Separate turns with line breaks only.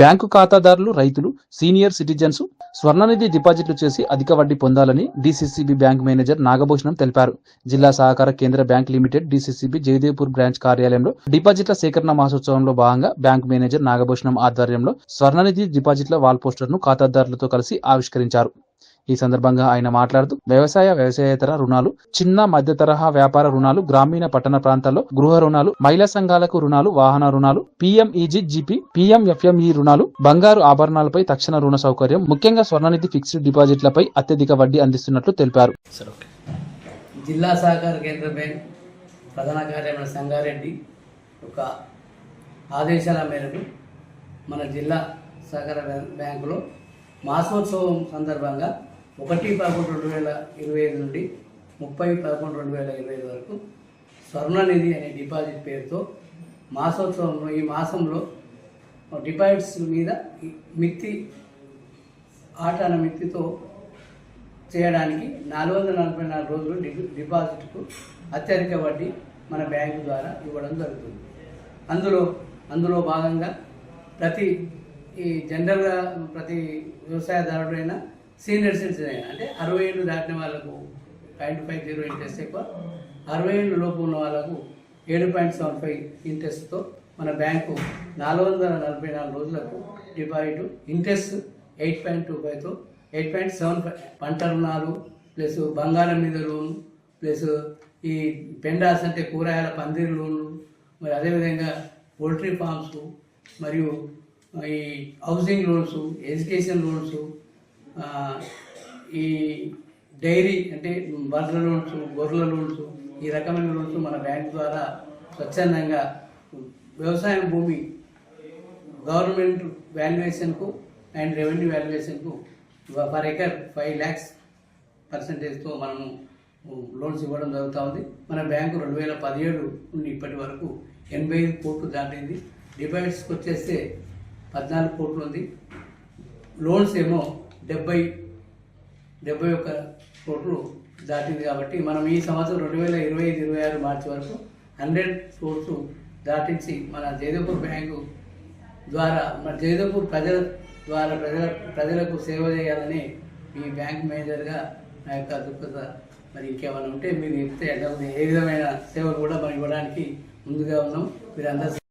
Bank ఖాతాదారులు రైతులు senior citizens స్వర్ణనిధి డిపాజిట్లు చేసి అధిక వడ్డీ పొందాలని డీసీసీబీ బ్యాంక్ మేనేజర్ నాగభూషణం తెలిపారు. జిల్లా సహకార కేంద్ర bank limited DCCB Jayadevpur branch కార్యాలయంలో డిపాజిట్ల సేకరణ మహోత్సవంలో భాగంగా బ్యాంక్ మేనేజర్ నాగభూషణం ఆధ్వర్యంలో స్వర్ణనిధి డిపాజిట్ల వాల్ పోస్టర్ను ఖాతాదారులతో కలిసి ఆవిష్కరించారు. ఈ సందర్భంగా ఆయన మాట్లాడుతూ వ్యవసాయ వ్యవసాయేతర రుణాలు చిన్న మధ్య తరహా వ్యాపార రుణాలు గ్రామీణ పట్టణ ప్రాంతాల్లో గృహ రుణాలు మహిళా సంఘాలకు రుణాలు వాహన రుణాలు పీఎంఈజీ జీపీ పీఎంఎఫ్ఎంఈ రుణాలు బంగారు ఆభరణాలపై తక్షణ రుణ సౌకర్యం ముఖ్యంగా స్వర్ణనిధి ఫిక్స్డ్ డిపాజిట్లపై అత్యధిక వడ్డీ అందిస్తున్నట్లు తెలిపారు.
జిల్లా సహకార కేంద్ర బ్యాంక్ ప్రధాన కార్యమైన సంగారెడ్డి యొక్క ఆదేశాల మేరకు మన జిల్లా సహకార బ్యా- బ్యాంకులో మాసోత్సవం సందర్భంగా ఒకటి పదకొండు రెండు వేల ఇరవై ఐదు నుండి ముప్పై పదకొండు రెండు వేల ఇరవై ఐదు వరకు స్వర్ణనిధి అనే డిపాజిట్ పేరుతో మాసోత్సవంలో ఈ మాసంలో డిపాజిట్స్ మీద మిత్తి ఆటాన మిత్తితో చేయడానికి నాలుగు వందల నలభై నాలుగు రోజులు డి- డిపాజిట్కు అత్యధిక వడ్డీ మన బ్యాంకు ద్వారా ఇవ్వడం జరుగుతుంది. అందులో అందులో భాగంగా ప్రతి ఈ జనరల్గా ప్రతి వ్యవసాయదారుడైనా సీనియర్ సిటిజన్ అంటే అరవై ఏళ్ళు దాటిన వాళ్ళకు పాయింట్ ఫైవ్ జీరో ఇంట్రెస్ట్ ఎక్కువ అరవై ఏళ్ళు లోపు ఉన్న వాళ్ళకు ఏడు పాయింట్ సెవెన్ ఫైవ్ ఇంట్రెస్ట్తో మన బ్యాంకు నాలుగు వందల నలభై నాలుగు రోజులకు deposit interest eight point two ఫైవ్తో eight point seven five పంట రుణాలు ప్లస్ బంగారం మీద లోన్ ప్లస్ ఈ పెండాస్ అంటే కూరగాయల పందిరి లోన్లు మరి అదేవిధంగా పోల్ట్రీ ఫార్మ్స్ మరియు ఈ హౌసింగ్ లోన్స్ ఎడ్యుకేషన్ లోన్స్ ఈ డైరీ అంటే బర్రెల లోన్స్ గొర్రెల లోన్స్ ఈ రకమైన లోన్స్ మన బ్యాంక్ ద్వారా స్వచ్ఛందంగా వ్యవసాయ భూమి గవర్నమెంట్ వాల్యుయేషన్కు అండ్ రెవెన్యూ వాల్యుయేషన్కు పర్ ఎకర్ ఫైవ్ ల్యాక్స్ పర్సంటేజ్తో మనము లోన్స్ ఇవ్వడం జరుగుతూ ఉంది. మన బ్యాంకు రెండు వేల పదిహేడు నుండి ఇప్పటి వరకు ఎనభై ఐదు కోట్లు దాటింది. డిపాజిట్స్కి వచ్చేస్తే పద్నాలుగు కోట్లు ఉంది. లోన్స్ ఏమో డెబ్బై డెబ్బై ఒక్క కోట్లు దాటింది కాబట్టి మనం ఈ సంవత్సరం రెండు వేల ఇరవై ఐదు ఇరవై ఆరు మార్చి వరకు హండ్రెడ్ క్రోర్స్ దాటించి మన జయదేపూర్ బ్యాంకు ద్వారా మన జయదేపూర్ ప్రజల ద్వారా ప్రజల ప్రజలకు సేవ చేయాలని ఈ బ్యాంక్ మేనేజర్గా నా యొక్క దుఃఖత మరి ఇంకేమైనా ఉంటే మీరు చెప్తే ఏ విధమైన సేవలు కూడా మనం ఇవ్వడానికి ముందుగా ఉన్నాం. మీరు అందరూ